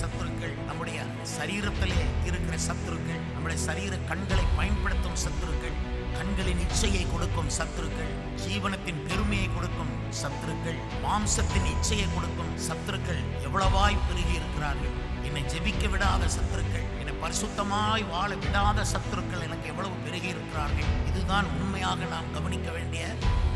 சத்துருக்கள் நம்முடைய சரீரத்திலே இருக்கிற சத்துருக்கள் நம்முடைய சரீர கண்களை பயன்படுத்தும் சத்துருக்கள் கண்களின் இச்சையை கொடுக்கும் சத்துருக்கள் ஜீவனத்தின் பெருமையை கொடுக்கும் சத்துருக்கள் மாம்சத்தின் இச்சையை கொடுக்கும் சத்துருக்கள் எவ்வளவாய் பெருகி இருக்கிறார்கள். என்னை ஜெபிக்க விடாத சத்துருக்கள் என்னை பரிசுத்தமாய் வாழ விடாத சத்துருக்கள் எனக்கு எவ்வளவு பெருகி இருக்கிறார்கள். இதுதான் உண்மையாக நாம் கவனிக்க வேண்டிய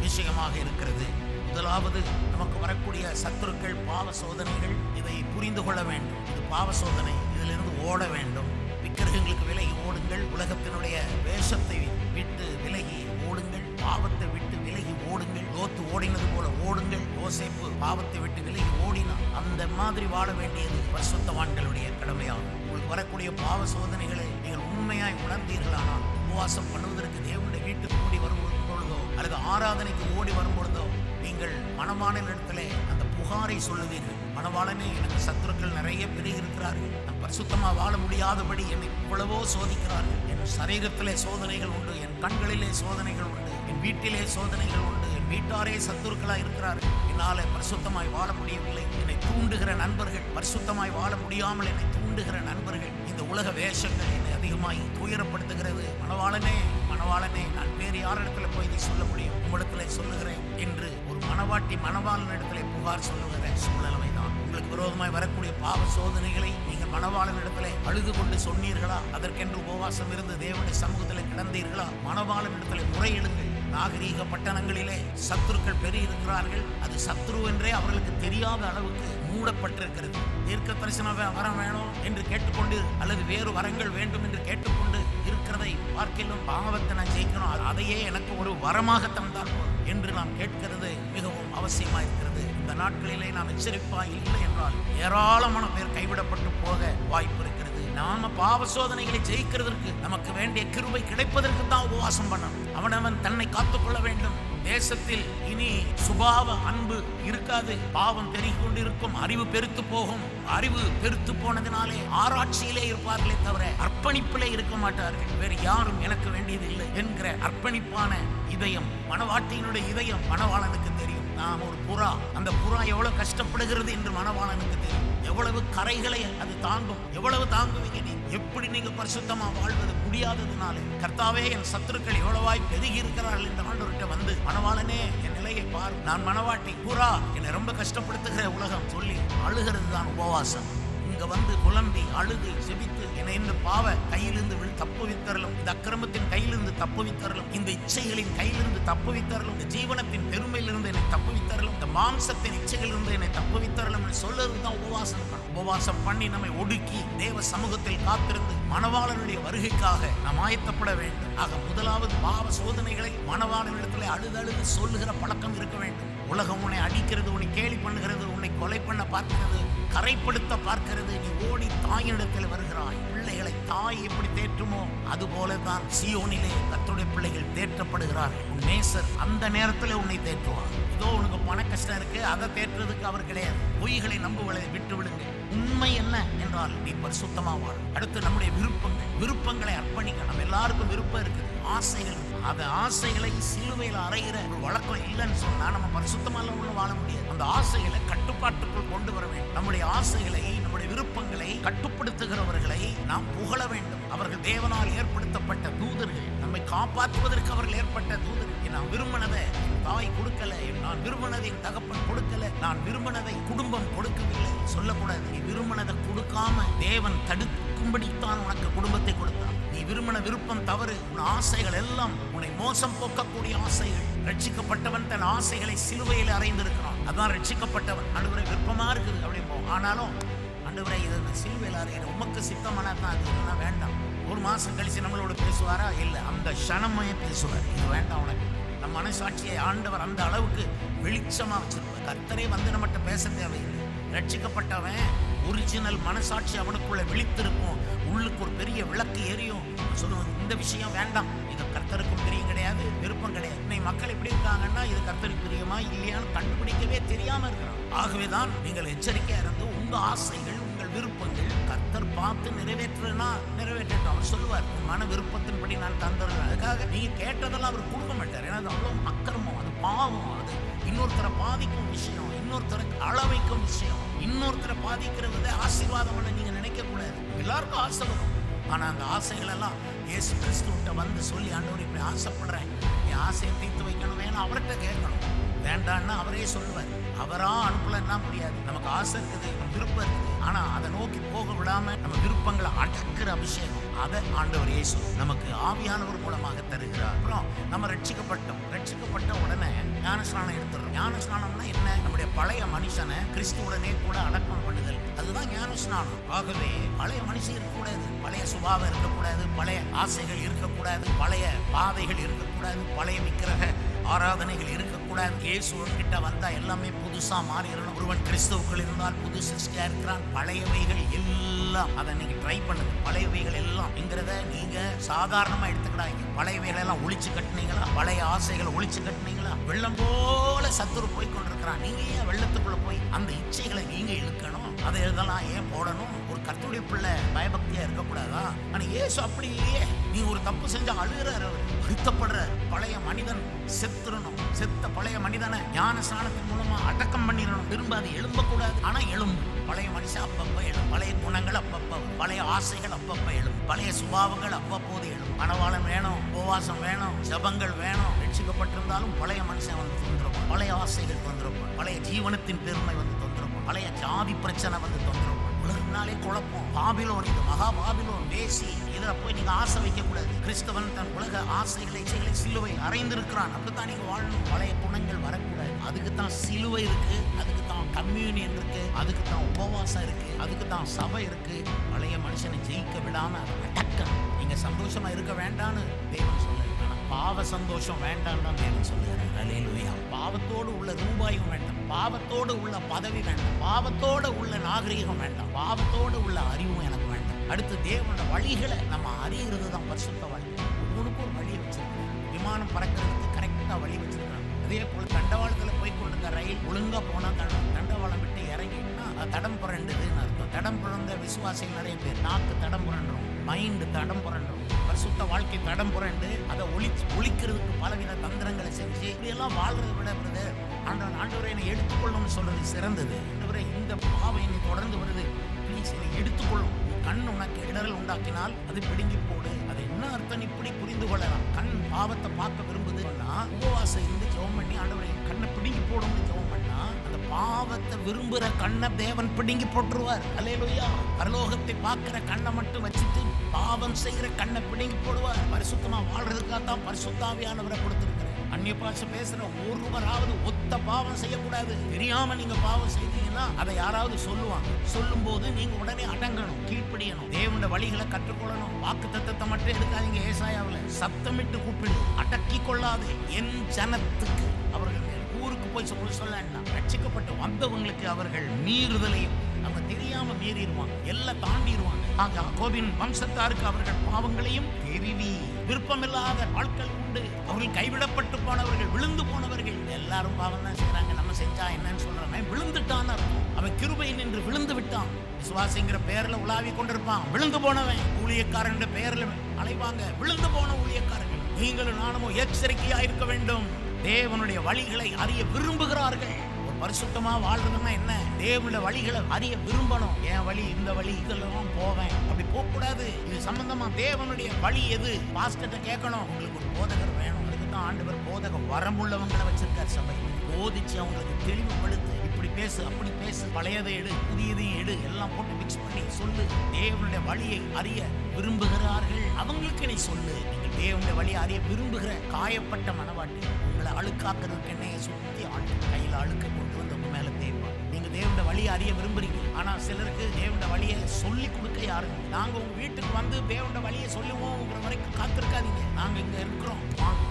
விஷயமாக இருக்கிறது. முதலாவது நமக்கு வரக்கூடிய சத்துருக்கள் பாவ சோதனைகள் இதை புரிந்து கொள்ள வேண்டும். இது பாவ சோதனை. இதிலிருந்து ஓட வேண்டும். விக்கிரகங்களுக்கு விலகி ஓடுங்கள். உலகத்தினுடைய வேஷத்தை விட்டு விலகி ஓடுங்கள். பாவத்தை விட்டு விலகி ஓடுங்கள். லோத்து ஓடினது போல ஓடுங்கள். யோசேப்பு பாவத்தை விட்டு விலகி ஓடினான். அந்த மாதிரி வாழ வேண்டியது பரிசுத்தவான்களுடைய கடமையாகும். உங்களுக்கு வரக்கூடிய பாவ சோதனைகளை நீங்கள் உண்மையாய் உணர்ந்தீர்களானால் உபவாசம் பண்ணுவதற்கு தேவனுடைய வீட்டுக்கு ஓடி வரும் பொழுதோ அல்லது ஆராதனைக்கு ஓடி வரும் பொழுதோ நீங்கள் மனமான இடத்துல அந்த புகாரை சொல்லுவீர்கள். மணவாளனே எனக்கு சத்துருக்கள் நிறைய பெருகி இருக்கிறார்கள். நான் பரிசுத்தமா வாழ முடியாதபடி என்னை இவ்வளவோ சோதிக்கிறார்கள். என் சரீரத்திலே சோதனைகள் உண்டு என் கண்களிலே சோதனைகள் உண்டு என் வீட்டிலே சோதனைகள் உண்டு என் வீட்டாரே சத்துருக்களா இருக்கிறார்கள். என்னால பரிசுத்தமாய் வாழ முடியவில்லை. என்னை தூண்டுகிற நண்பர்கள் பரிசுத்தமாய் வாழ முடியாமல் என்னை தூண்டுகிற நண்பர்கள் இந்த உலக வேஷங்கள் என்னை அதிகமாய் துயரப்படுத்துகிறது. மணவாளனே மணவாளனே நான் வேறு யாரிடத்துல போய் இதை சொல்ல முடியும்? உம்மிடத்துல சொல்லுகிறேன் என்று மனவாட்டி மணவாட்டி மணவாளன் இடத்துல புகார் சொல்லுகிற சூழ்நிலை தான் உங்களுக்கு விரோதமாய் வரக்கூடிய பாவ சோதனைகளை நீங்கள் மணவாளன் இடத்துல அழுது கொண்டு சொன்னீர்களா? அதற்கென்று உபவாசம் இருந்து தேவனுடைய சமூகத்தில் கிடந்தீர்களா? மணவாளன் இடத்துல முறையிடுங்கள் நாகரீக பட்டணங்களிலே சத்துருக்கள் பெருகிருக்கிறார்கள் அது சத்ரு என்றே அவர்களுக்கு தெரியாத அளவுக்கு மூடப்பட்டிருக்கிறது. தீர்க்க தரிசன வரம் வேணும் என்று கேட்டுக்கொண்டு அல்லது வேறு வரங்கள் வேண்டும் என்று கேட்டுக்கொண்டு இருக்கிறதை பார்க்கிலும் பாவத்தை நான் ஜெயிக்கணும். அதையே எனக்கு ஒரு வரமாக தந்தால் போதும். என்று நாம் கேட்கிறது மிகவும் அவசியமாக இருக்கிறது. இந்த நாட்களிலே நாம் எச்சரிப்பாய் இல்லை என்றால் ஏராளமான பேர் கைவிடப்பட்டு போக வாய்ப்பு நாம பாவ சோதனைகளை ஜெயிக்கிறதற்கு நமக்கு வேண்டிய கிருபை கிடைப்பதற்கு தான் உபவாசம் பண்ணணும். அவனவன் தன்னை காத்துக்கொள்ள வேண்டும். தேசத்தில் இனி சுபாவ அன்பு இருக்காது. பாவம் பெருகிக் கொண்டிருக்கும் அறிவு பெருத்து போகும். அறிவு பெருத்து போனதினாலே ஆராய்ச்சியிலே இருப்பார்களே தவிர அர்ப்பணிப்பிலே இருக்க மாட்டார்கள். வேறு யாரும் எனக்கு வேண்டியது இல்லை என்கிற அர்ப்பணிப்பான இதயம் மணவாட்டியினுடைய இதயம் மணவாளனுக்கு தெரியும். நாம் ஒரு புறா. அந்த புறா எவ்வளவு கஷ்டப்படுகிறது என்று மணவாளனுக்கு தெரியும். எவ்வளவு கரைகளை அது தாங்கும் எவ்வளவு தாங்குவீங்க? நீ எப்படி நீங்க பரிசுத்தமா வாழ்வது? முடியாததுனால கர்த்தாவே என் சத்துருக்கள் எவ்வளவாய் பெருகி இருக்கிறார்கள் இந்த ஆண்டவர்கிட்ட வந்து மணவாளனே என் நிலையை பார். நான் மணவாட்டி. கூறா. என்னை ரொம்ப கஷ்டப்படுத்துகிற உலகம். சொல்லி அழுகிறது தான் உபவாசம். இங்க வந்து புலம்பி அழுது செபித்து என இந்த பாவ கையிலிருந்து தப்புவித்தரலும் இந்த அக்கிரமத்தின் கையிலிருந்து தப்புவித்தரலும் இந்த இச்சைகளின் கையிலிருந்து தப்புவித்தரலும் இந்த ஜீவனத்தின் பெருமையிலிருந்து என்னை தப்புவித்தரலும் இந்த மாம்சத்தின் இச்சைகளிலிருந்து என்னை தப்புவித்தரலும் என்று தான் உபவாசம் உபவாசம் பண்ணி நம்மை ஒடுக்கி தேவ சமூகத்தில் காத்திருந்து மணவாளனுடைய வருகைக்காக நாம் ஆயத்தப்பட வேண்டும். ஆக முதலாவது பாவ சோதனைகளை மணவாளனிடத்தில் அழுது அழுது சொல்லுகிற பழக்கம் இருக்க வேண்டும். உலகம் உன்னை அடிக்கிறது உன்னை கேலி பண்ணுகிறது உன்னை கொலை பண்ண பார்க்கிறது கரைப்படுத்த பார்க்கிறது. நீ ஓடி தாயினிடத்தில் வருகிறாய். பிள்ளைகளை தாய் எப்படி தேற்றுமோ அதுபோல தான் சியோனிலே கத்துடைய பிள்ளைகள் தேற்றப்படுகிறார்கள். உன் நேசர் அந்த நேரத்தில் உன்னை தேற்றுவார். இதோ உனக்கு பண கஷ்டம் இருக்கு அதை தேற்றுறதுக்கு அவர் கிடையாது. பொய்களை நம்புவதை விட்டு விடுங்க உண்மை என்ன என்றால் நீ பரிசுத்தமாக வாழும். அடுத்து நம்முடைய விருப்பங்கள். விருப்பங்களை அர்ப்பணிக்க. நம்ம எல்லாருக்கும் விருப்பம் இருக்குது. ஆசைகள் அந்த ஆசைகளை சிலுவையில் அறைகிற ஒரு வழக்கம் இல்லைன்னு சொன்னா நம்ம பரிசுத்தமா ஒண்ணு வாழ முடியாது. அந்த ஆசைகளை கட்டுப்பாட்டுக்குள் கொண்டு வர வேண்டும். நம்முடைய ஆசைகளை நம்முடைய விருப்பங்களை கட்டுப்படுத்துகிறவர்களை நாம் புகழ வேண்டும். அவர்கள் தேவனால் ஏற்படுத்தப்பட்ட தூதர்கள் நம்மை காப்பாற்றுவதற்கு அவர்கள் ஏற்பட்ட தூதர்கள். நான் விரும்பினதை தாய் கொடுக்கல நான் விரும்பினதை என் தகப்பன் கொடுக்கல நான் விரும்பினதை குடும்பம் கொடுக்கவில்லை. சொல்லக்கூடாது. நீ விரும்பினதை கொடுக்காம தேவன் தடுக்கும்படித்தான் உனக்கு குடும்பத்தை கொடுத்தான் நீ விருப்பம் தவறு. உன் ஆசைகள் எல்லாம் உன்னை மோசம் போக்கக்கூடிய ஆசைகள். ரட்சிக்கப்பட்டவன் தன் ஆசைகளை சிலுவையில் அறைந்திருக்கிறான். அதான் ரட்சிக்கப்பட்டவன். அன்றுவரை விருப்பமா இருக்குது அப்படிம்போ. ஆனாலும் அன்றுவரை இது சிலுவையில் அறையிற உமக்கு சித்தமான தான் அது. இல்லைன்னா வேண்டாம். ஒரு மாசம் கழிச்சு நம்மளோட பேசுவாரா? இல்லை. அந்த க்ஷணமே பேசுவார். இது வேண்டாம் உனக்கு. நம்ம மனசாட்சியை ஆண்டவர் அந்த அளவுக்கு வெளிச்சமாக வச்சிருப்பார். கர்த்தரே வந்து நம்மகிட்ட பேச தேவையில்லை. ரட்சிக்கப்பட்டவன் ஒரிஜினல் மனசாட்சி அவனுக்குள்ள விழித்திருக்கும். உள்ளுக்கு ஒரு பெரிய விளக்கு எரியும் சொல்லுவாங்க இந்த விஷயம் வேண்டாம். இது கர்த்தருக்கும் பிரியம் கிடையாது விருப்பம் கிடையாது. இன்னைக்கு மக்கள் எப்படி இருக்காங்கன்னா இது கர்த்தருக்கு பிரியமா இல்லையான்னு கண்டுபிடிக்கவே தெரியாம இருக்கிறான் ஆகவே தான் நீங்கள் எச்சரிக்கையா இருந்து உங்க ஆசைகள் உங்கள் விருப்பங்கள் கர்த்தர் பார்த்து நிறைவேற்றுனா நிறைவேற்றட்டும். அவர் சொல்லுவார் மன விருப்பத்தின்படி நான் தந்துடுறேன் அதுக்காக நீங்க கேட்டதெல்லாம் அவர் கொடுக்க மாட்டார். ஏன்னா அது அவ்வளோ அக்கிரமம் அது பாவம் அது இன்னொருத்தரை பாதிக்கும் விஷயம் இன்னொருத்தரை அளவைக்கும் விஷயம் இன்னொருத்தரை பாதிக்கிற வித ஆசீர்வாதம் பண்ண எல்லாருக்கும் ஆசை வரும். ஆனால் அந்த ஆசைகள் எல்லாம் இயேசு கிறிஸ்துவிட்ட வந்து சொல்லி ஆண்டவர் இப்படி ஆசைப்படுறேன். என் ஆசையை தீர்த்து வைக்கணும் வேணும் அவர்கிட்ட கேட்கணும். வேண்டான்னு அவரே சொல்லுவார். அவரா அனுப்பலன்னா முடியாது. நமக்கு ஆசை இருக்குது விருப்பம் இருக்குது. ஆனால் அதை நோக்கி போக விடாம நம்ம விருப்பங்களை அடக்கிற அபிஷேகம். அதை ஆண்டவர் இயேசு நமக்கு ஆவியானவர் மூலமாக தருகிறார். அப்புறம் நம்ம ரட்சிக்கப்பட்டோம். ரட்சிக்கப்பட்ட உடனே ஞானஸ்நானம் எடுத்துடுறோம். ஞானஸ்நானம்னா என்ன? நம்முடைய பழைய மனுஷனை கிறிஸ்துவுடனே கூட அடக்கம் பண்ணுதல். அதுதான் ஞானஸ்நானம். ஆகவே பழைய மனுஷன் இருக்கக்கூடாது. பழைய சுபாவம் இருக்கக்கூடாது. பழைய ஆசைகள் இருக்கக்கூடாது. பழைய பாதைகள் இருக்கக்கூடாது. பழைய விக்கிரக ஆராதனைகள் இருக்கக்கூடாது. இயேசு கிட்ட வந்தா எல்லாமே புதுசா மாறிடணும். ஒருவன் கிறிஸ்தவுக்குள் இருந்தால் புது சிருஷ்டியா இருக்கிறான் பழையவைகள் எல்லாம் அதை நீங்க ட்ரை பண்ணுங்க. பழையவைகள் எல்லாம் நீங்கள் நீங்க சாதாரணமா எடுத்துக்கிடாங்க பழையவைகள் எல்லாம் ஒழிச்சு கட்டுனீங்களா? பழைய ஆசைகளை ஒழிச்சு கட்டுனீங்களா? வெள்ளம் போல சத்துரு போய் கொண்டிருக்கிறான். நீங்க ஏன் வெள்ளத்துக்குள்ள போய் அந்த இச்சைகளை நீங்க இழுக்கணும்? அதை எழுதலாம் ஏன் போடணும்? ஒரு கத்துடைய பிள்ளை பயபக்தியா இருக்கக்கூடாது ஆனா இயேசு அப்படி இல்லையே. நீ ஒரு தப்பு செஞ்சா அழுகிறார் அவர். வருத்தப்படுறார் பழைய மனிதன் செத்துறணும். செத்த பழைய மனிதனை ஞான ஸ்நானத்தின் மூலமா அடக்கம் பண்ணிடணும். திரும்ப அது எழும்பக்கூடாது. ஆனா எழும்பு. பழைய மனுஷன் அப்பப்ப எழும். பழைய குணங்கள் அப்பப்ப பழைய ஆசைகள் அப்பப்ப எழும். பழைய சுபாவங்கள் அவ்வப்போது எழும். மனவாளம் வேணும் உபவாசம் வேணும் ஜபங்கள் வேணும். ரட்சிக்கப்பட்டிருந்தாலும் பழைய மனுஷன் வந்து தொந்தரவும் பழைய ஆசைகள் தொந்தரவும் பழைய ஜீவனத்தின் பெருமை வந்து தொந்தரவும் பழைய ஜாதி பிரச்சனை வந்து தொந்தரவும் உலகினாலே குழப்பம். பாபிலோன் இது. மகா பாபிலோன். பேசி இதுல போய் நீங்க ஆசை வைக்க கூடாது கிறிஸ்தவன் தன் உலக ஆசைகளை இச்சைகளை சிலுவை அறைந்திருக்கிறான். அப்படித்தான் நீங்க வாழணும். பழைய குணங்கள் வரக்கூடாது. அதுக்கு தான் சிலுவை இருக்கு அதுக்கு தான் கம்யூனியன் இருக்கு அதுக்கு தான் உபவாசம் இருக்கு அதுக்கு தான் சபை இருக்கு. பழைய மனுஷனை ஜெயிக்க விடாம அடக்க நீங்க சந்தோஷமா இருக்க வேண்டாம்னு தேவன் சொல்ல ஆனா பாவ சந்தோஷம் வேண்டாம் தான் தேவன் அல்லேலூயா பாவத்தோடு உள்ள ரூபாயும் வேண்டாம். பாவத்தோடு உள்ள பதவி வேண்டாம். பாவத்தோடு உள்ள நாகரீகம் வேண்டாம். பாவத்தோடு உள்ள அறிவும் எனக்கு அடுத்து தேவனோட வழிகளை நம்ம அறிகிறது தான் பரிசுத்த வழி ஒவ்வொன்றுக்கும் ஒரு வழி வச்சிருக்கோம் விமானம் பறக்கிறதுக்கு கரெக்டாக வழி வச்சிருக்கிறாங்க அதே போல் தண்டவாளத்தில் போய் கொண்டிருந்த ரயில் ஒழுங்காக போனால் தண்ட தண்டவாளம் விட்டு இறங்கிட்டுனா தடம் புரண்டுதுன்னு அர்த்தம். தடம் புரண்ட விசுவாசிகள் நிறைய பேர். நாக்கு தடம் புரண்டுரும் மைண்டு தடம் புரண்டுரும் பரிசுத்த வாழ்க்கை தடம் புரண்டு அதை ஒளி ஒழிக்கிறதுக்கு பலவித தந்திரங்களை செஞ்சு இப்படியெல்லாம் வாழ்றதை விட பிரதர் ஆண்டவன் ஆண்டவரை என்னை எடுத்துக்கொள்ளணும்னு சொல்றது சிறந்தது. ஆண்டவரை இந்த பாவை என்னை தொடர்ந்து வருது. ப்ளீஸ் இதை எடுத்துக்கொள்ளும். கண் உனக்கு இடரல் உண்டாக்கினால் அது பிடுங்கி போடு. அது என்ன அர்த்தம் இப்படி புரிந்து கொள்ளலாம்? கண் பாவத்தை பார்க்க விரும்புதுன்னா உபவாசம் இருந்து ஜெபம் பண்ணி ஆண்டவரை என் கண்ணை பிடுங்கி போடும்னு ஜெபம் பண்ணா அந்த பாவத்தை விரும்புற கண்ணை தேவன் பிடுங்கி போட்டுருவார். அலையலுயா பரலோகத்தை பார்க்கிற கண்ணை மட்டும் வச்சுட்டு பாவம் செய்கிற கண்ணை பிடுங்கி போடுவார். பரிசுத்தமா வாழ்றதுக்காக தான் பரிசுத்தாவியானவரை கொடுத்துருக்கிறேன். அந்நிய பாஷை பேசுற ஒருவராவது ஒத்த பாவம் செய்யக்கூடாது. தெரியாம நீங்க பாவம் சொன்னா அதை யாராவது சொல்லுவாங்க. சொல்லும் போது நீங்க உடனே அடங்கணும் கீழ்ப்படியணும். தேவனோட வழிகளை கற்றுக்கொள்ளணும். வாக்கு தத்தத்தை மட்டும் எடுக்காதீங்க ஏசாயாவில். சத்தமிட்டு கூப்பிடு. அடக்கி கொள்ளாது. என் ஜனத்துக்கு அவர்கள் ஊருக்கு போய் சொல்ல சொல்ல ரட்சிக்கப்பட்டு வந்தவங்களுக்கு அவர்கள் மீறுதலையும் அவங்க தெரியாம மீறிடுவாங்க. எல்லாம் தாண்டிடுவாங்க. ஆக கோபின் வம்சத்தாருக்கு அவர்கள் பாவங்களையும் தெரிவி. விருப்பமில்லாத ஆட்கள் உண்டு. அவர்கள் கைவிடப்பட்டு போனவர்கள் விழுந்து போனவர்கள். எல்லாரும் பாவம் தான் செய்கிறாங்க நம்ம செஞ்சா என்னன்னு சொல்றவன் விழுந்துட்டான் அர்த்தம். அவன் கிருபை நின்று விழுந்து விட்டான். விசுவாசிங்கிற பேர்ல உலாவி கொண்டிருப்பான். விழுந்து போனவன். ஊழியக்காரன் பெயர்ல அலைவாங்க. விழுந்து போன ஊழியக்காரர்கள். நீங்களும் நானும் எச்சரிக்கையா இருக்க வேண்டும். தேவனுடைய வழிகளை அறிய விரும்புகிறார்கள். ஒரு பரிசுத்தமா வாழ்றதுன்னா என்ன? தேவனுடைய வழிகளை அறிய விரும்பணும். என் வழி இந்த வழி இதெல்லாம் போவேன். அப்படி போக கூடாது இது சம்பந்தமா தேவனுடைய வழி எது? பாஸ்கட்ட கேட்கணும். உங்களுக்கு ஒரு போதகர் வேணும். தான் ஆண்டவர் போதக வரமுள்ளவங்களை வச்சிருக்கார் சபை. போதிச்சு அவங்களுக்கு தெளிவுபடுத்து இப்படி பேசு அப்படி பேசு பழையதை எடு புதியதையும் எடு எல்லாம் போட்டு மிக்ஸ் பண்ணி சொல்லு. தேவனுடைய வழியை அறிய விரும்புகிறார்கள். அவங்களுக்கு நீ சொல்லு. நீங்கள் தேவனுடைய வழியை அறிய விரும்புகிற காயப்பட்ட மனவாட்டி உங்களை அழுக்காக்குறதுக்கு என்னைய சுத்தி ஆட்டு கையில் அழுக்க கொண்டு வந்து உங்க மேல தேவை நீங்க தேவனுடைய வழியை அறிய விரும்புறீங்க. ஆனா சிலருக்கு தேவனுடைய வழியை சொல்லி கொடுக்க யாருங்க நாங்க உங்க வீட்டுக்கு வந்து தேவனுடைய வழியை சொல்லுவோம்ங்கிற வரைக்கும் காத்திருக்காதீங்க. நாங்க இங்க இருக்கிறோம். வாங்க.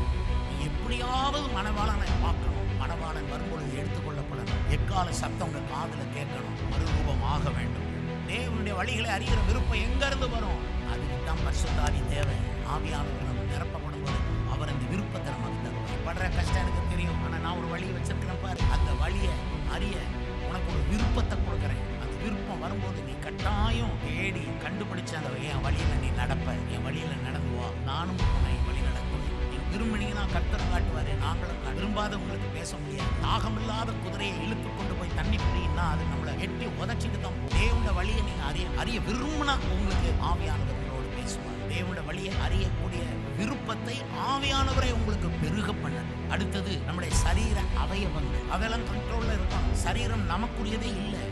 எப்படியாவது மனவாளனை பார்க்கணும். மனவாளன் வரும்பொழுது எடுத்துக்கொள்ளப்படணும் எக்கால சத்தம் உங்க காதுல கேட்கணும். மறுரூபம் ஆக வேண்டும். தேவனுடைய வழிகளை அறிகிற விருப்பம் எங்க இருந்து வரும்? அதுக்கு தான் பரிசுத்தாவி தேவை ஆவியானவர் நம்ம நிரப்பப்படும் போது அவர் அந்த விருப்பத்தை நமக்கு தருவார். படுற கஷ்டம் எனக்கு தெரியும். ஆனா நான் ஒரு வழியை வச்சிருக்கிறேன் பாரு. அந்த வழியை அறிய உனக்கு ஒரு விருப்பத்தை கொடுக்குறேன். அந்த விருப்பம் வரும்போது நீ கட்டாயம் தேடி கண்டுபிடிச்ச அந்த என் வழியில நீ நடப்ப? என் வழியில நடந்து வா. நானும் உன்னை விரும்பினீங்கன்னா கர்த்தர் காட்டுவாரு. நாங்களும் விரும்பாதவங்களுக்கு பேச முடியாது. தாகமில்லாத குதிரையை இழுத்து கொண்டு போய் தண்ணி பிடினா அது நம்மளை எட்டி உதச்சிட்டு தான் போகும். வழியை நீங்க அறிய அறிய விரும்பினா உங்களுக்கு ஆவியானவர் உங்களோட பேசுவார். தேவனுடைய வழியை அறியக்கூடிய விருப்பத்தை ஆவியானவரை உங்களுக்கு பெருக பண்ணது அடுத்தது நம்முடைய சரீர அவயவங்கள். அதெல்லாம் கண்ட்ரோல்ல இருக்கும் சரீரம் நமக்குரியதே இல்லை.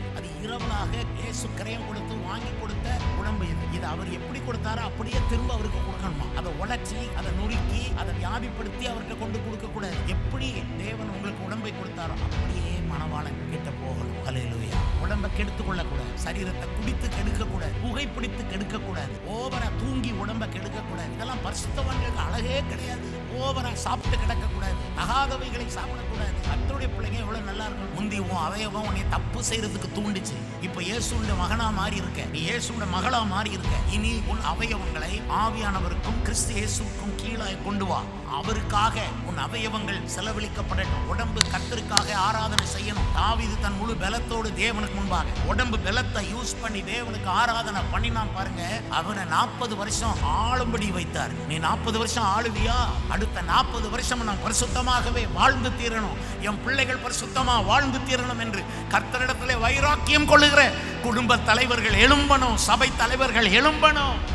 இரவலாக இயேசு கிரயம் கொடுத்து வாங்கி கொடுத்த உடம்பு இது. இது அவர் எப்படி கொடுத்தாரோ அப்படியே திரும்ப அவருக்கு கொடுக்கணுமா? அதை உடைச்சி அதை நொறுக்கி அதை வியாபிப்படுத்தி அவர்கிட்ட கொண்டு கொடுக்க கூடாது எப்படி தேவன் உங்களுக்கு உடம்பை கொடுத்தாரோ அப்படியே மனவாளன் கிட்ட போகணும். அலையிலுயா உடம்ப கெடுத்து கொள்ளக்கூடாது. சரீரத்தை குடித்து கெடுக்க கூடாது புகைப்பிடித்து கெடுக்க கூடாது ஓவரா தூங்கி உடம்பை கெடுக்க கூடாது இதெல்லாம் பரிசுத்தவான்களுக்கு அழகே கிடையாது. ஓவரா சாப்பிட்டு கிடக்க கூடாது அகாதவைகளை சாப்பிடக்கூடாது. கத்தருடைய பிள்ளைங்க எவ்வளவு நல்லா இருக்கும் முந்தி உன் அவயவம் உன்னை தப்பு செய்யறதுக்கு தூண்டுச்சு. இப்ப இயேசுடைய மகனா மாறி இருக்க. நீ இயேசுடைய மகளா மாறி இருக்க. இனி உன் அவயவங்களை ஆவியானவருக்கும் கிறிஸ்து இயேசுக்கும் கீழாய் கொண்டு வா. அவருக்காக உன் அவயவங்கள் செலவழிக்கப்படட்டும். உடம்பு கத்தருக்காக ஆராதனை செய்யணும். தாவிது தன் முழு பலத்தோடு தேவனுக்கு முன்பாக. உடம்பு பலத்தை யூஸ் பண்ணி தேவனுக்கு ஆராதனை பண்ணினா பாருங்க. அவனை நாற்பது வருஷம் ஆளும்படி வைத்தார். நீ நாற்பது வருஷம் ஆளுவியா? அடுத்த நாற்பது வருஷம் நான் பரிசுத்தமாகவே வாழ்ந்து தீரணும். என் பிள்ளைகள் பரிசுத்தமா வாழ்ந்து தீரணும் என்று கர்த்தரிடத்திலே வைராக்கியம் கொள்ளுகிற குடும்ப தலைவர்கள் எழும்பணும். சபை தலைவர்கள் எழும்பணும்.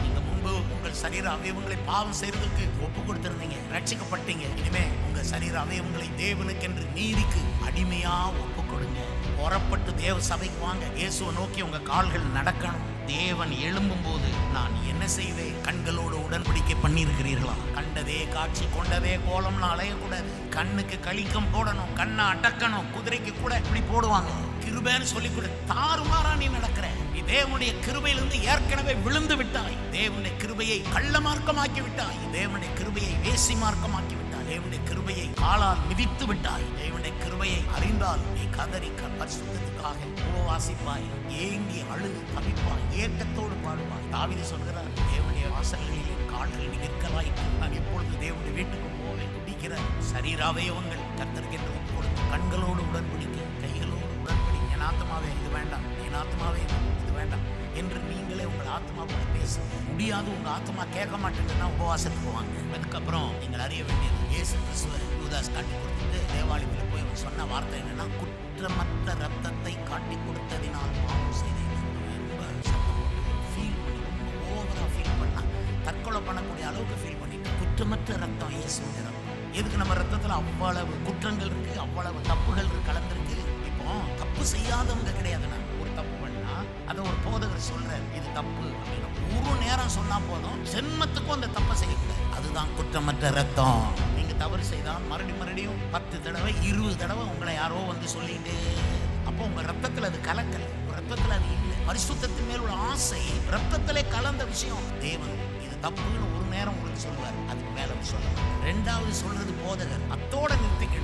சரீர அவயவங்களை பாவம் செய்யறதுக்கு ஒப்பு கொடுத்திருந்தீங்க. ரட்சிக்கப்பட்டீங்க இனிமே உங்க சரீர அவயவங்களை தேவனுக்கென்று நீதிக்கு அடிமையா ஒப்பு கொடுங்க. புறப்பட்டு தேவ சபைக்கு வாங்க. இயேசுவை நோக்கி உங்க கால்கள் நடக்கணும். தேவன் எழும்பும் போது நான் என்ன செய்வேன்? கண்களோடு உடன்படிக்கை பண்ணியிருக்கிறீர்களா? கண்டதே காட்சி கொண்டதே கோலம்னு அலையக்கூடாது. கண்ணுக்கு கழிக்கம் போடணும். கண்ணை அடக்கணும். குதிரைக்கு கூட இப்படி போடுவாங்க. கிருபேன்னு சொல்லி கூட. தாறுமாறா நீ நடக்கிற. தேவனுடைய கிருபையிலிருந்து ஏற்கனவே விழுந்து விட்டாய். தேவனுடைய கிருபையை கள்ள மார்க்கமாக்கி விட்டாய். தேவனுடைய கிருபையை வேசி மார்க்கமாக்கி விட்டாய். தேவனுடைய கிருபையை காலால் மிதித்து விட்டாய். தேவனுடைய கிருபையை அறிந்தால் நீ கதறி க- பரிசுத்தத்துக்காக உபவாசிப்பாய். ஏங்கி அழுது தவிப்பாய். ஏக்கத்தோடு பாடுவாய். தாவிதி சொல்கிறார் தேவனுடைய வாசல்களில் என் கால்கள் நிற்கலாயிற்று நான் இப்பொழுது தேவனுடைய வீட்டுக்கு போவேன்? குடிக்கிற சரீர அவயவங்கள் கத்தருக்கென்று கண்களோடு உடன்படிக்கை கைகளோடு உடன்படி என் ஆத்மாவே இது வேண்டாம். என் ஆத்மாவே இது வேண்டாம் என்று நீங்களே உங்கள் ஆத்மாவோட பேச. முடியாது உங்கள் ஆத்மா கேட்க மாட்டேங்குதுன்னா உபவாசத்துக்கு வாங்க அதுக்கப்புறம் நீங்கள் அறிய வேண்டியது ஏசு கிறிஸ்துவ யூதாஸ் காட்டி கொடுத்துட்டு தேவாலயத்தில் போய் அவர் சொன்ன வார்த்தை என்னன்னா குற்றமற்ற ரத்தத்தை காட்டி கொடுத்ததினால் பாவம் செய்தேன் ரொம்ப ஃபீல் பண்ணி ஓவராக ஃபீல் பண்ணா தற்கொலை பண்ணக்கூடிய அளவுக்கு ஃபீல் பண்ணிட்டு குற்றமற்ற ரத்தம் இயேசு ரத்தம் எதுக்கு நம்ம ரத்தத்தில் அவ்வளவு குற்றங்கள் இருக்கு அவ்வளவு தப்புகள் கலந்துருக்கு? இப்போ தப்பு செய்யாதவங்க கிடையாதுண்ணா. அதை ஒரு போதகர் சொல்றாரு இது தப்பு அப்படின்னு. ஒரு நேரம் சொன்னா போதும் ஜென்மத்துக்கும் அந்த தப்பை செய்யக்கூடாது. அதுதான் குற்றமற்ற ரத்தம். நீங்க தவறு செய்தால் மறுபடி மறுபடியும் பத்து தடவை இருபது தடவை உங்களை யாரோ வந்து சொல்லிட்டு அப்போ உங்க ரத்தத்துல அது கலக்கல. உங்க ரத்தத்துல அது இல்லை. பரிசுத்தத்தின் மேல் உள்ள ஆசை ரத்தத்திலே கலந்த விஷயம். தேவன் இது தப்புன்னு ஒரு நேரம் உங்களுக்கு சொல்லுவார். அதுக்கு மேல சொல்லுவார் ரெண்டாவது சொல்றது போதகர். அத்தோட நிறுத்திக்க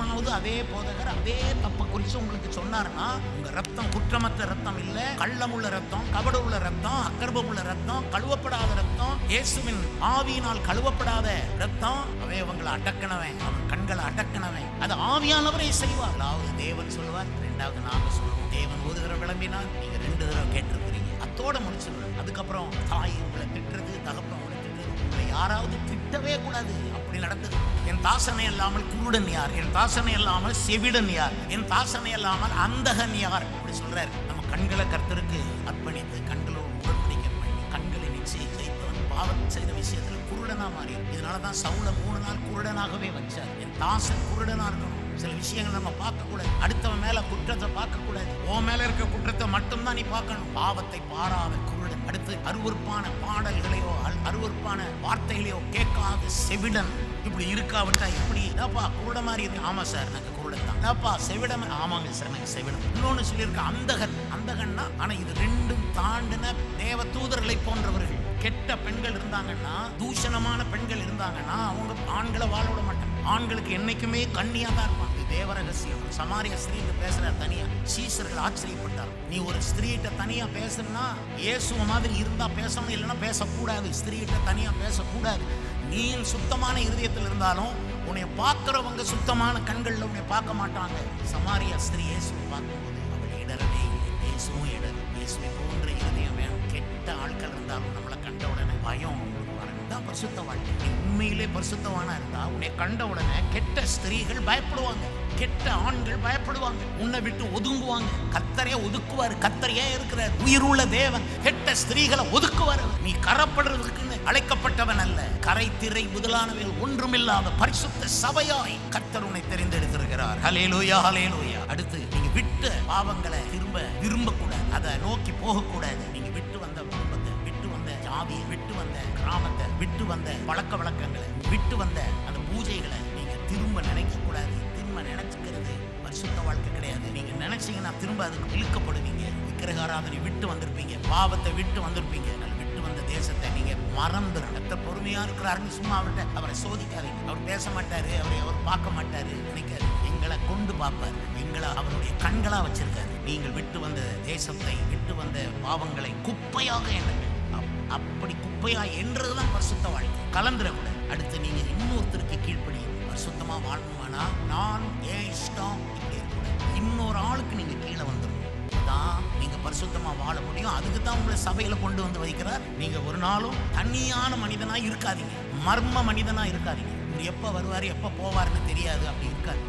எவனாவது அதே போதகர் அதே தப்பை குறித்து உங்களுக்கு சொன்னாருன்னா உங்க ரத்தம் குற்றமற்ற ரத்தம் இல்ல கள்ளமுள்ள ரத்தம் கபடு உள்ள ரத்தம் அக்கர்பம் உள்ள ரத்தம் கழுவப்படாத ரத்தம் இயேசுவின் ஆவியினால் கழுவப்படாத ரத்தம் அவயவங்களை அடக்கணவன் அவன் கண்களை அடக்கணவன் அது ஆவியானவரே செய்வார். அதாவது தேவன் சொல்லுவார் ரெண்டாவது நாங்க சொல்லுவோம். தேவன் ஒரு தடவை விளம்பினால் நீங்க ரெண்டு தடவை கேட்டிருக்கிறீங்க. அத்தோட முடிச்சிடணும் அதுக்கப்புறம் தாய் உங்களை திட்டுறது தகப்பன் யாராவது திட்டவே கூடாது. அப்படி நடந்தது. என் தாசனை இல்லாமல் குருடன் யார்? என் தாசனை இல்லாமல் செவிடன் யார்? என் தாசனை இல்லாமல் அந்தகன் யார்? அப்படி சொல்றாரு. நம்ம கண்களை கர்த்தருக்கு அர்ப்பணித்து கண்களோடு உடன்படிக்கை பண்ணி கண்களை நிச்சயம் ஜெயித்தவன் பாவம் செய்த விஷயத்துல குருடனா மாறி. இதனாலதான் சவுல மூணு நாள் குருடனாகவே வச்சார். என் தாசன் குருடனா இருக்கணும். சில விஷயங்கள் நம்ம பார்க்கக்கூடாது. அடுத்தவன் மேல குற்றத்தை பார்க்கக்கூடாது. உன் மேல இருக்க குற்றத்தை மட்டும்தான் நீ பார்க்கணும். பாவத்தை பாராத குருடன். அடுத்து அருவறுப்பான பாடல்களையோ அல்- வார்த்தைகளையோ கேட்காத செவிடன். இப்படி இருக்காவிட்டா இப்படி ஏப்பா குருட மாதிரி இருக்கு. ஆமா சார் எனக்கு குருடன் தான். ஏப்பா செவிடம் ஆமாங்க சார் எனக்கு செவிடம் இன்னொன்னு சொல்லியிருக்க அந்தகன். அந்தகன்னா ஆனா இது ரெண்டும் தாண்டின தேவ தூதர்களை போன்றவர்கள். கெட்ட பெண்கள் இருந்தாங்கன்னா தூஷணமான பெண்கள் இருந்தாங்கன்னா அவங்க ஆண்களை வாழ விட மாட்டாங்க. ஆண்களுக்கு என்னைக்குமே கண்ணியாக தான் இருப்பாங்க. தேவரகசியம். சமாரிய ஸ்திரீட்டு பேசுற தனியா. சீசர்கள் ஆச்சரியப்பட்டார். நீ ஒரு ஸ்திரீட்ட தனியா பேசுறனா? இயேசுவ மாதிரி இருந்தா பேசணும் இல்லைன்னா பேசக்கூடாது. ஸ்திரீட்ட தனியா பேசக்கூடாது. நீ சுத்தமான இருதயத்தில் இருந்தாலும் உன்னை பார்க்கிறவங்க சுத்தமான கண்களில் உன்னை பார்க்க மாட்டாங்க. சமாரியா ஸ்திரீ இயேசுவை பார்க்கும்போது அவள் இடரவே இல்லை. இயேசுவும் இடர் இயேசுவை போன்ற இருதயம் வேணும். கெட்ட ஆட்கள் இருந்தாலும் நம்மளை கண்ட உடனே பயம் தான் பரிசுத்த வாழ்க்கை. நீ உண்மையிலே பரிசுத்தவானா இருந்தா உன்னை கண்ட உடனே கெட்ட ஸ்திரீகள் பயப்படுவாங்க. கெட்ட ஆண்கள் பயப்படுவாங்க. உன்னை விட்டு ஒதுங்குவாங்க. கத்தரைய ஒதுக்குவார். கத்தரையே இருக்கிறார். உயிருள்ள தேவன் கெட்ட ஸ்திரீகளை ஒதுக்குவார். நீ கரப்படுறதுக்குன்னு அழைக்கப்பட்டவன் அல்ல. கரை திரை முதலானவைகள் ஒன்றுமில்லாத பரிசுத்த சபையாய் கத்தருனை தெரிந்தெடுத்திருக்கிறார். ஹலேலோயா ஹலேலோயா அடுத்து நீங்க விட்ட பாவங்களை திரும்ப விரும்ப கூடாது அதை நோக்கி போகக்கூடாது. நீங்க விட்டு வந்த குடும்பத்தை விட்டு வந்த ஜாதியை விட்டு வந்த கிராமத்தை விட்டு வந்த பழக்க வழக்கங்களை விட்டு வந்த அந்த பூஜைகளை நீங்க திரும்ப நினைக்க கூடாது திரும்ப நினைச்சுக்கிறது பரிசுத்த வாழ்க்கை கிடையாது. நீங்க நினைச்சீங்கன்னா திரும்ப அதுக்கு இழுக்கப்படுவீங்க. விக்கிரகாராதனை விட்டு வந்திருப்பீங்க. பாவத்தை விட்டு வந்திருப்பீங்க. நல்ல விட்டு வந்த தேசத்தை நீங்க மறந்து நடத்த பொறுமையா இருக்கிறாருன்னு சும்மா அவர்கிட்ட அவரை சோதிக்காதீங்க. அவர் பேச மாட்டாரு. அவரை அவர் பார்க்க மாட்டாரு. நினைக்காது எங்களை கொண்டு பார்ப்பார். எங்களை அவருடைய கண்களா வச்சிருக்காரு. நீங்கள் விட்டு வந்த தேசத்தை விட்டு வந்த பாவங்களை குப்பையாக எண்ணுங்கள் அப்படி குப்பையா என்றதுதான் பரிசுத்த வாழ்க்கை. கலந்துடக்கூடாது அடுத்து நீங்க இன்னொருத்தருக்கு கீழ்ப்படி பரிசுத்தமா வாழணுமானா நான் ஏன் இஷ்டம் இப்படி இருக்கக்கூடாது இன்னொரு ஆளுக்கு நீங்க கீழே வந்துடணும் தான் நீங்க பரிசுத்தமா வாழ முடியும். அதுக்கு தான் உங்களை சபையில கொண்டு வந்து வைக்கிறார். நீங்க ஒரு நாளும் தனியான மனிதனா இருக்காதீங்க. மர்ம மனிதனா இருக்காதீங்க. இவர் எப்ப வருவாரு எப்ப போவாருன்னு தெரியாது. அப்படி இருக்காது.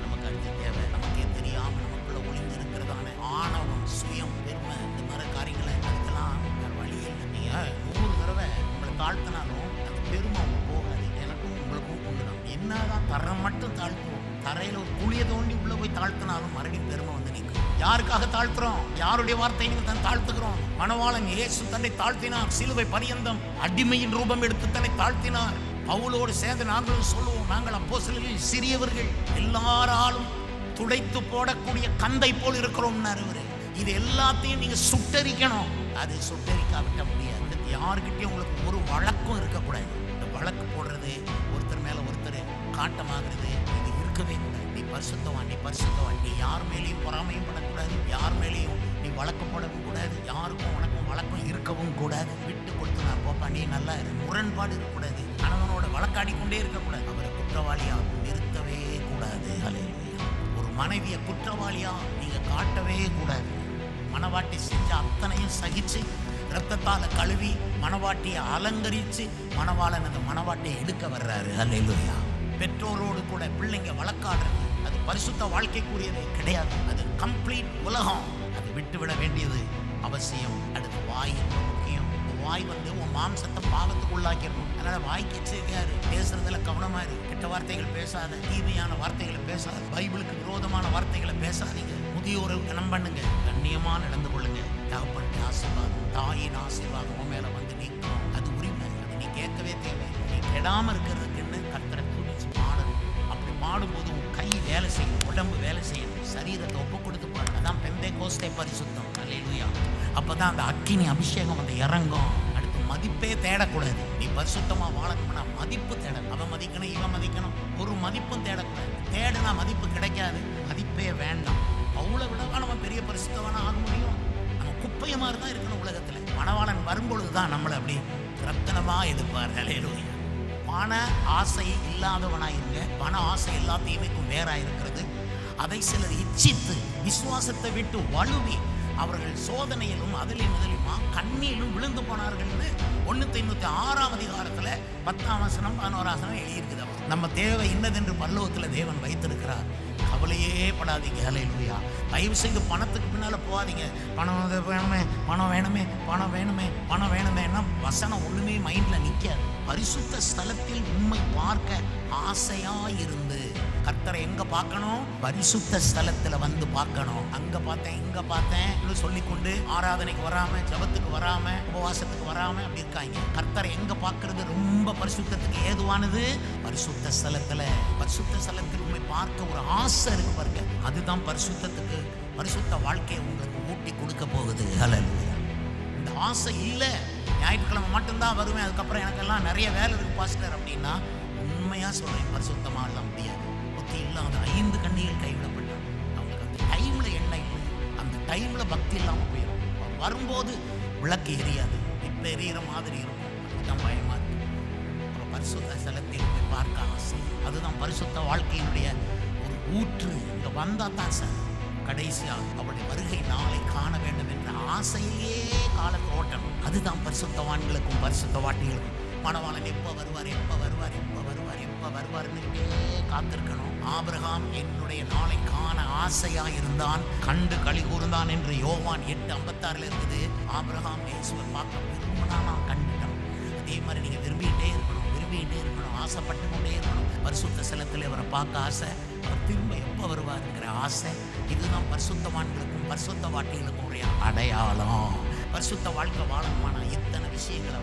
தாழ்த்தினாலும் அந்த பெருமை உங்களுக்கு போகாது. எனக்கும் உங்களுக்கும் ஒண்ணுதான். என்னதான் தரம் மட்டும் தாழ்த்துவோம். தரையில ஒரு குழியை தோண்டி உள்ள போய் தாழ்த்தினாலும் மறுபடியும் பெருமை வந்து நிற்கும். யாருக்காக தாழ்த்துறோம்? யாருடைய வார்த்தை நீங்கள் தான் தாழ்த்துக்கிறோம் மணவாளன் இயேசு தன்னை தாழ்த்தினார். சிலுவை பரியந்தம் அடிமையின் ரூபம் எடுத்து தன்னை தாழ்த்தினார். பவுலோடு சேர்ந்து நாங்களும் சொல்லுவோம் நாங்கள் அப்போ சிறியவர்கள். எல்லாராலும் துடைத்து போடக்கூடிய கந்தை போல் இருக்கிறோம்னாரு இவரு. இது எல்லாத்தையும் நீங்க சுட்டரிக்கணும். அது சுட்டரிக்காவிட்ட முடியாது. யாருக்கிட்டையும் வழக்கம் இருக்கக்கூடாது. இந்த வழக்கு போடுறது ஒருத்தர் மேலே ஒருத்தர் காட்டமாகிறது இது இருக்கவே கூடாது. நீ பரிசுத்தவான் நீ பரிசுத்தவான். நீ யார் மேலேயும் பொறாமையும் பண்ணக்கூடாது யார் மேலேயும் நீ வழக்கு போடவும் கூடாது. யாருக்கும் உனக்கும் வழக்கம் இருக்கவும் கூடாது. விட்டு கொடுத்து நான் போப்பா நீ நல்லா இரு. முரண்பாடு இருக்கக்கூடாது. கணவனோட வழக்காடி கொண்டே இருக்கக்கூடாது. அவரை குற்றவாளியாக நிறுத்தவே கூடாது. ஒரு மனைவியை குற்றவாளியாக நீங்கள் காட்டவே கூடாது. மனவாட்டி செஞ்ச அத்தனையும் சகிச்சு ரத்தத்தால் கழுவி மணவாட்டியை அலங்கரித்து மணவாளன் அந்த மணவாட்டியை எடுக்க வர்றாரு. அல்லா பெற்றோரோடு கூட பிள்ளைங்க வழக்காடுறது அது பரிசுத்த வாழ்க்கைக்குரியதே கிடையாது. அது கம்ப்ளீட் உலகம். அது விட்டுவிட வேண்டியது அவசியம். அடுத்து வாய் முக்கியம். வாய் வந்து உன் மாம்சத்தை பாவத்துக்கு உள்ளாக்கிடணும் அதனால வாய்க்கு எச்சரிக்கையாரு பேசுறதுல கவனமா இரு. கெட்ட வார்த்தைகள் பேசாத தீமையான வார்த்தைகளை பேசாத பைபிளுக்கு விரோதமான வார்த்தைகளை பேசாதீங்க. முதியோரை கனம் பண்ணுங்க. கண்ணியமா நடந்து கொள்ளுங்க. தகப்பன் ஆசீர்வாதம் தாயின் ஆசீர்வாதம் உன் மேல வந்து நிற்கும். அது உரிமை. அது நீ கேட்கவே தேவை நீ கெடாம இருக்கிறதுக்குன்னு கர்த்தரை துணிச்சு பாடணும் அப்படி பாடும்போது உன் கை வேலை செய்யும் உடம்பு வேலை செய்யணும் சரீரத்தை ஒப்பு கொடுத்து பாருங்க. அதான் பெந்தை கோஸ்தே பரிசுத்தம். அல்லேலூயா அப்பதான் அந்த அக்கினி அபிஷேகம் வந்து இறங்கும். அடுத்து மதிப்பே தேடக்கூடாது. நீ பரிசுத்தமா வாழணும்னா மதிப்பு தேட அவன் மதிக்கணும் இவன் மதிக்கணும். ஒரு மதிப்பும் தேடக்கூடாது. தேடனா மதிப்பு கிடைக்காது. மதிப்பே வேண்டாம். அவ்வளோ விடவா நம்ம பெரிய பரிசுத்தவனா ஆக முடியும். நம்ம மாதிரி தான் இருக்கணும் உலகத்தில். மணவாளன் வரும்பொழுது தான் நம்மளை அப்படி ரத்தனமாக எதிர்ப்பார். ஹalleluya. பண ஆசை இல்லாதவனாக இருங்க பண ஆசை எல்லா தீமைக்கும் வேறாக இருக்கிறது அதை சிலர் இச்சித்து விசுவாசத்தை விட்டு வலுவி அவர்கள் சோதனையிலும் அதிலும் முதலுமா கண்ணியிலும் விழுந்து போனார்கள்னு ஒன்று தொண்ணூற்றி ஆறாம் அதிகாரத்தில் பத்தாம் வசனம் பதினோராசனம் வசனம் எழுதியிருக்குது நம்ம தேவை இன்னதென்று பல்லவத்தில் தேவன் வைத்திருக்கிறார். கவலையே படாதீங்க. ஹalleluya தயவு செய்து பணத்துக்கு பின்னால் போகாதீங்க. பணம் வேணுமே பணம் வேணுமே பணம் வேணுமே பணம் வேணுமேன்னா வசனம் ஒன்றுமே மைண்டில் நிற்க பரிசுத்த ஸ்தலத்தில் உண்மை பார்க்க ஆசையாக இருந்து கர்த்தரை எங்க பார்க்கணும்? பரிசுத்த ஸ்தலத்துல வந்து பார்க்கணும். அங்க பார்த்தேன் இங்க பார்த்தேன் சொல்லிக்கொண்டு ஆராதனைக்கு வராம ஜபத்துக்கு வராம உபவாசத்துக்கு வராம அப்படி இருக்காங்க. கர்த்தரை எங்க பார்க்கறது ரொம்ப பரிசுத்தத்துக்கு ஏதுவானது? பரிசுத்த ஸ்தலத்துல. பரிசுத்த ஸ்தலத்தில் உண்மை பார்க்க ஒரு ஆசை இருக்கு பாருங்க. அதுதான் பரிசுத்தத்துக்கு பரிசுத்த வாழ்க்கையை உங்களுக்கு ஊட்டி கொடுக்க போகுது. ஹalleluya இந்த ஆசை இல்லை. ஞாயிற்றுக்கிழமை மட்டும்தான் வருவேன். அதுக்கப்புறம் எனக்கெல்லாம் நிறைய வேலை இருக்கு பாஸ்டர் அப்படின்னா உண்மையாக சொல்கிறேன் பரிசுத்தமாக இல்லாம முடியாது. பக்தி இல்லாத ஐந்து கண்ணிகள் கைவிடப்பட்டார் அவங்களுக்கு அந்த டைமில் எண்ணெய் அந்த டைமில் பக்தி இல்லாமல் போயிடும் வரும்போது விளக்கு எரியாது. இப்போ எரியிற மாதிரி இருக்கும். அதுதான் பயமா இருக்கும் அப்போ பரிசுத்த ஸ்தலத்தில் போய் பார்க்க ஆசை. அதுதான் பரிசுத்த வாழ்க்கையினுடைய ஒரு ஊற்று. இங்கே வந்தால் தான் சார் கடைசியாக அவளுடைய வருகை நாளை காண வேண்டும் என்ற ஆசையிலேயே காலத்தை ஓட்டணும். அதுதான் பரிசுத்தவான்களுக்கும் பரிசுத்த வாட்டிகளுக்கும் மணவாளன் எப்போ வருவார்? எப்போ வருவார்? எப்போ வருவார்? எப்போ வருவாருன்னு காத்திருக்கணும். ஆபிரகாம் என்னுடைய நாளை காண ஆசையா இருந்தான் கண்டு களி கூர்ந்தான் என்று யோவான் எட்டு ஐம்பத்தாறுல இருக்குது. ஆபிரகாம் இயேசுவை பார்க்க விரும்பினா நான் கண்டுட்டோம் அதே மாதிரி நீங்கள் விரும்பிக்கிட்டே இருக்கணும். விரும்பிக்கிட்டே இருக்கணும். ஆசைப்பட்டு கொண்டே இருக்கணும். பரிசுத்த சிலத்தில் அவரை பார்க்க ஆசை. அவர் திரும்ப எப்போ வருவாருங்கிற ஆசை. இதுதான் பரிசுத்தவான்களுக்கும் பரிசுத்த வாட்டிகளுக்கும் உடைய அடையாளம். பரிசுத்த வாழ்க்கை வாழணுமானா எத்தனை விஷயங்களை